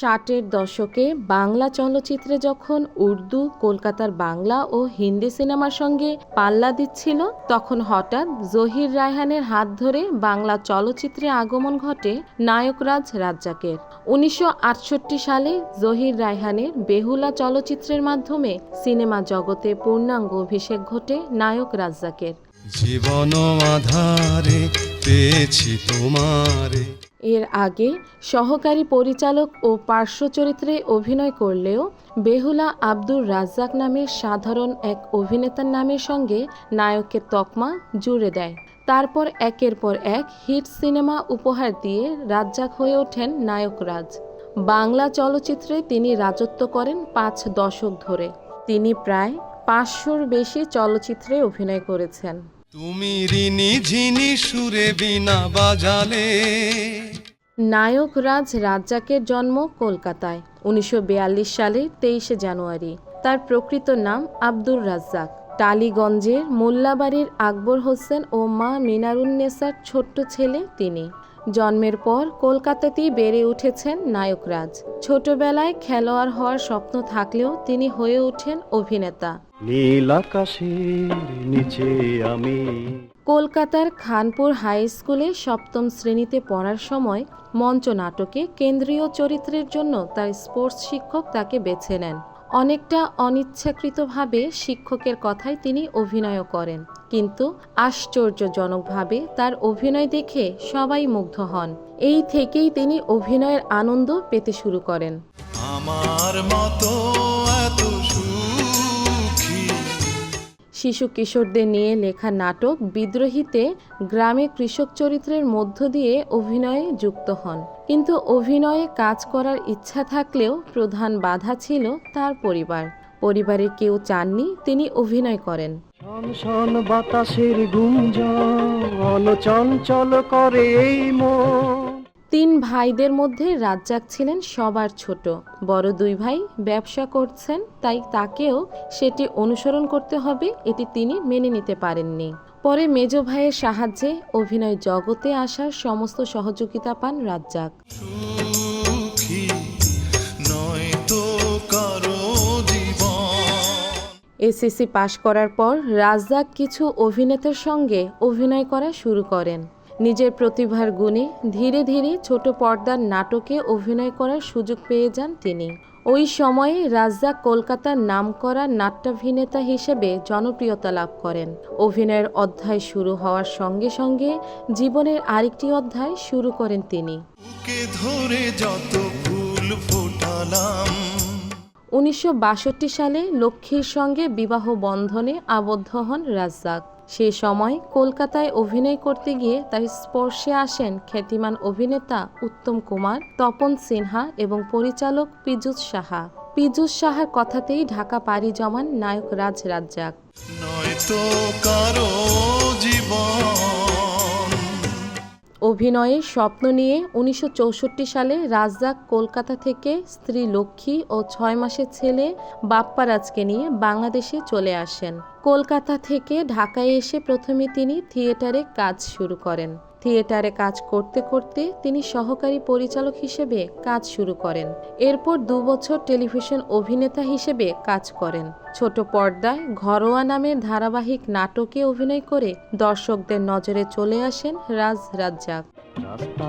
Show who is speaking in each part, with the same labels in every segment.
Speaker 1: ষাটের দশকে বাংলা চলচ্চিত্রে যখন উর্দু, কলকাতার বাংলা ও হিন্দি সিনেমার সঙ্গে পাল্লা দিচ্ছিল, তখন হঠাৎ জহির রায়হানের হাত ধরে বাংলা চলচ্চিত্রে আগমন ঘটে নায়করাজ রাজ্জাকের। উনিশশো আটষট্টি সালে জহির রায়হানের বেহুলা চলচ্চিত্রের মাধ্যমে সিনেমা জগতে পূর্ণাঙ্গ অভিষেক ঘটে নায়ক রাজ্জাকের।
Speaker 2: জীবন আধারে পেয়েছি তোমারে।
Speaker 1: এর আগে সহকারী পরিচালক ও পার্শ্ব চরিত্রে অভিনয় করলেও বেহুলা আব্দুর রাজ্জাক নামের সাধারণ এক অভিনেতার নামের সঙ্গে নায়কের তকমা জুড়ে দেয়। তারপর একের পর এক হিট সিনেমা উপহার দিয়ে রাজ্জাক হয়ে ওঠেন নায়করাজ। বাংলা চলচ্চিত্রে তিনি রাজত্ব করেন পাঁচ দশক ধরে। তিনি প্রায় পাঁচশোর বেশি চলচ্চিত্রে অভিনয় করেছেন।
Speaker 2: তুমি ঋণী ঝিনি সুরে বিনা বাজালে।
Speaker 1: নায়ক রাজ রাজ্জাকের জন্ম কলকাতায়, উনিশশো সালে তেইশে জানুয়ারি। তার প্রকৃত নাম আব্দুর রাজ্জাক। টালিগঞ্জের মোল্লাবাড়ির আকবর হোসেন ও মা মিনারুন্নেসার ছোট্ট ছেলে তিনি। জন্মের পর কলকাতাতেই বেড়ে উঠেছেন নায়করাজ। ছোটবেলায় খেলোয়াড় হওয়ার স্বপ্ন থাকলেও তিনি হয়ে ওঠেন অভিনেতা।
Speaker 3: নীল আকাশের নিচে আমি।
Speaker 1: কলকাতার খানপুর হাই স্কুলে সপ্তম শ্রেণীতে পড়ার সময় মঞ্চ নাটকে কেন্দ্রীয় চরিত্রের জন্য তার স্পোর্টস শিক্ষক তাকে বেছে নেন। অনেকটা অনিচ্ছাকৃতভাবে শিক্ষকের কথায় তিনি অভিনয়ও করেন। কিন্তু আশ্চর্যজনকভাবে তার অভিনয় দেখে সবাই মুগ্ধ হন। এই থেকেই তিনি অভিনয়ের আনন্দ পেতে শুরু করেন।
Speaker 2: আমার মতো
Speaker 1: শিশু কিশোরদের নিয়ে লেখা নাটক বিদ্রোহীতে গ্রামে কৃষক চরিত্রের মধ্য দিয়ে অভিনয়ে যুক্ত হন। কিন্তু অভিনয়ে কাজ করার ইচ্ছা থাকলেও প্রধান বাধা ছিল তার পরিবার। পরিবারের কেউ চাননি, তিনি অভিনয় করেন।
Speaker 3: বাতাসের গুঞ্জন, চঞ্চল করে মন।
Speaker 1: তিন ভাইদের মধ্যে রাজ্জাক ছিলেন সবার ছোট। বড় দুই ভাই ব্যবসা করছেন তাই তাকেও সেটি অনুসরণ করতে হবে এটি তিনি মেনে নিতে পারেননি। পরে মেজ ভাইয়ের সাহায্যে অভিনয় জগতে আসার সমস্ত সহযোগিতা পান রাজ্জাক। এসএসসি পাশ করার পর রাজ্জাক কিছু অভিনেতার সঙ্গে অভিনয় করা শুরু করেন। নিজের প্রতিভার গুণে ধীরে ধীরে ছোট পর্দার নাটকে অভিনয় করার সুযোগ পেয়ে যান তিনি। ওই সময়ে রাজ্জাক কলকাতার নামকরা নাট্যাভিনেতা হিসেবে জনপ্রিয়তা লাভ করেন। অভিনয়ের অধ্যায় শুরু হওয়ার সঙ্গে সঙ্গে জীবনের আরেকটি অধ্যায় শুরু করেন তিনি।
Speaker 2: ধরে যত ফুল ফোটালাম।
Speaker 1: উনিশশো বাষট্টি সালে লক্ষ্মীর সঙ্গে বিবাহ বন্ধনে আবদ্ধ হন রাজ্জাক। সে সময় কলকাতায় অভিনয় করতে গিয়ে তার স্পর্শে আসেন খ্যাতিমান অভিনেতা উত্তম কুমার, তপন সিনহা এবং পরিচালক পীযুষ সাহা। পীযুষ সাহার কথাতেই ঢাকা পাড়ি জমান নায়ক রাজ রাজ্জাক।
Speaker 2: তো
Speaker 1: অভিনয়ের স্বপ্ন নিয়ে উনিশশো চৌষট্টি সালে রাজ্জাক কলকাতা থেকে স্ত্রী লক্ষ্মী ও ছয় মাসের ছেলে বাপ্পারাজকে নিয়ে বাংলাদেশে চলে আসেন। কলকাতা থেকে ঢাকায় এসে প্রথমে তিনি থিয়েটারে কাজ শুরু করেন। থিয়েটারে কাজ করতে করতে তিনি সহকারী পরিচালক হিসেবে কাজ শুরু করেন। এরপর দু বছর টেলিভিশন অভিনেতা হিসেবে কাজ করেন। ছোট পর্দায় ঘরোয়া নামের ধারাবাহিক নাটকে অভিনয় করে দর্শকদের নজরে চলে আসেন রাজ রাজ্জাক।
Speaker 3: রাস্তা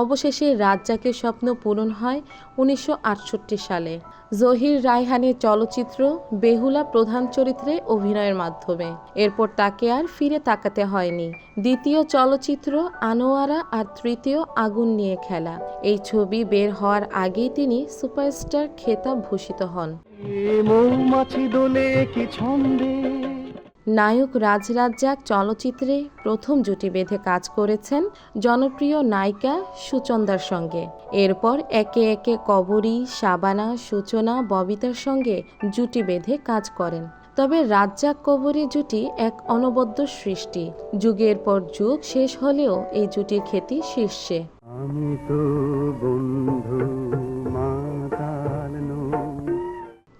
Speaker 1: অবশেষে রাজ্জাকের স্বপ্ন পূরণ হয় উনিশশো আটষট্টি সালে। জহির রায়হানের চলচ্চিত্র বেহুলা প্রধান চরিত্রে অভিনয়ের মাধ্যমে। এরপর তাকে আর ফিরে তাকাতে হয়নি। দ্বিতীয় চলচ্চিত্র আনোয়ারা আর তৃতীয় আগুন নিয়ে খেলা। এই ছবি বের হওয়ার আগেই তিনি সুপারস্টার খেতাব ভূষিত হন।
Speaker 3: মৌমাছি দোলে কি ছন্দে
Speaker 1: নায়ক রাজ রাজ্জাক চলচ্চিত্রে প্রথম জুটি বেঁধে কাজ করেছেন জনপ্রিয় নায়িকা সুচন্দার সঙ্গে। এরপর একে একে কবরী শাবানা সূচনা, ববিতার সঙ্গে জুটি বেঁধে কাজ করেন। তবে রাজ্জাক কবরী জুটি এক অনবদ্য সৃষ্টি। যুগের পর যুগ শেষ হলেও এই জুটির খ্যাতি শীর্ষে।
Speaker 3: আমি তো বন্ধু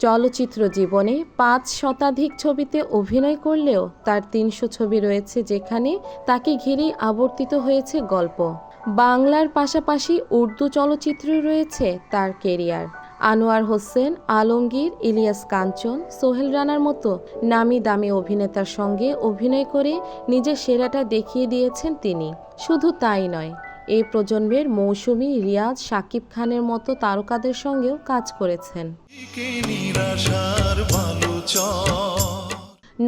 Speaker 1: চলচ্চিত্র জীবনে পাঁচ শতাধিক ছবিতে অভিনয় করলেও তার তিনশো ছবি রয়েছে যেখানে তাকে ঘিরেই আবর্তিত হয়েছে গল্প। বাংলার পাশাপাশি উর্দু চলচ্চিত্র রয়েছে তার কেরিয়ার। আনোয়ার হোসেন, আলমগীর, ইলিয়াস কাঞ্চন, সোহেল রানার মতো নামি দামি অভিনেতার সঙ্গে অভিনয় করে নিজের সেরাটা দেখিয়ে দিয়েছেন তিনি। শুধু তাই নয় এই প্রজন্মের মৌসুমী রিয়াজ শাকিব খানের মতো তারকাদের সঙ্গেও কাজ করেছেন।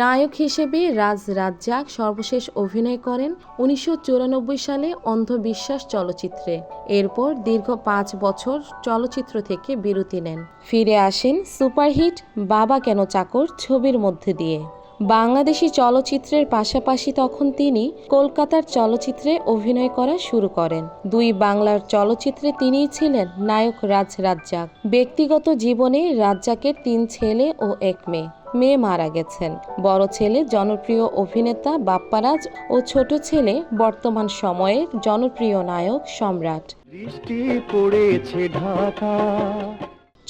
Speaker 1: নায়ক হিসেবে রাজ রাজ্জাক সর্বশেষ অভিনয় করেন উনিশশো চুরানব্বই সালে অন্ধবিশ্বাস চলচ্চিত্রে। এরপর দীর্ঘ পাঁচ বছর চলচ্চিত্র থেকে বিরতি নেন। ফিরে আসেন সুপারহিট বাবা কেন চাকর ছবির মধ্যে দিয়ে। বাংলাদেশি চলচ্চিত্রের পাশাপাশি তখন তিনি কলকাতার চলচ্চিত্রে অভিনয় করা শুরু করেন। দুই বাংলার চলচ্চিত্রে তিনিই ছিলেন নায়ক রাজ রাজ্জাক। ব্যক্তিগত জীবনে রাজ্জাকের তিন ছেলে ও এক মেয়ে। মেয়ে মারা গেছেন। বড় ছেলে, জনপ্রিয় অভিনেতা বাপ্পারাজ ও ছোট ছেলে বর্তমান সময়ের জনপ্রিয় নায়ক সম্রাট।
Speaker 3: পড়েছে ঢাকা।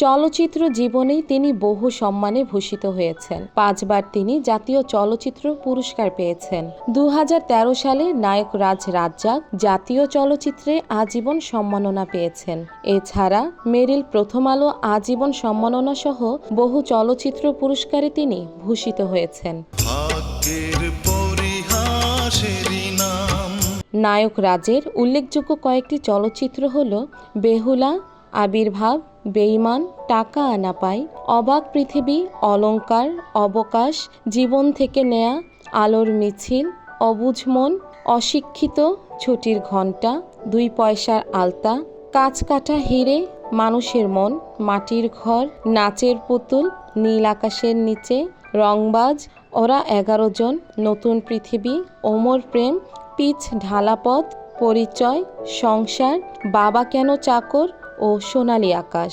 Speaker 1: চলচ্চিত্র জীবনেই তিনি বহু সম্মানে ভূষিত হয়েছেন। পাঁচবার তিনি জাতীয় চলচ্চিত্র পুরস্কার পেয়েছেন। দু হাজার তেরো সালে নায়ক রাজ রাজ্জাক জাতীয় চলচ্চিত্রে আজীবন সম্মাননা পেয়েছেন। এছাড়া মেরিল প্রথম আলো আজীবন সম্মাননা সহ বহু চলচ্চিত্র পুরস্কারে তিনি ভূষিত হয়েছেন। নায়ক রাজের উল্লেখযোগ্য কয়েকটি চলচ্চিত্র হল বেহুলা আবির্ভাব বেইমান টাকা আনা পায় অবাক পৃথিবী অলংকার অবকাশ, জীবন থেকে নেয়া, আলোর মিছিল, অবুঝ মন, অশিক্ষিত, ছুটির ঘণ্টা, দুই পয়সার আলতা কাঁচ কাটা হিরে, মানুষের মন, মাটির ঘর, নাচের পুতুল, নীল আকাশের নিচে, রংবাজ, ওরা এগারো জন, নতুন পৃথিবী, ওমর প্রেম, পিচ ঢালাপথ, পরিচয়, সংসার, বাবা কেন চাকর ও সোনালি আকাশ।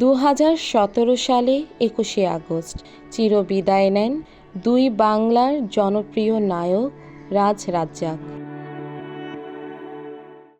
Speaker 4: দু হাজার
Speaker 1: সতেরো সালে একুশে আগস্ট চিরবিদায় নেন দুই বাংলার জনপ্রিয় নায়ক রাজ রাজ্জাক।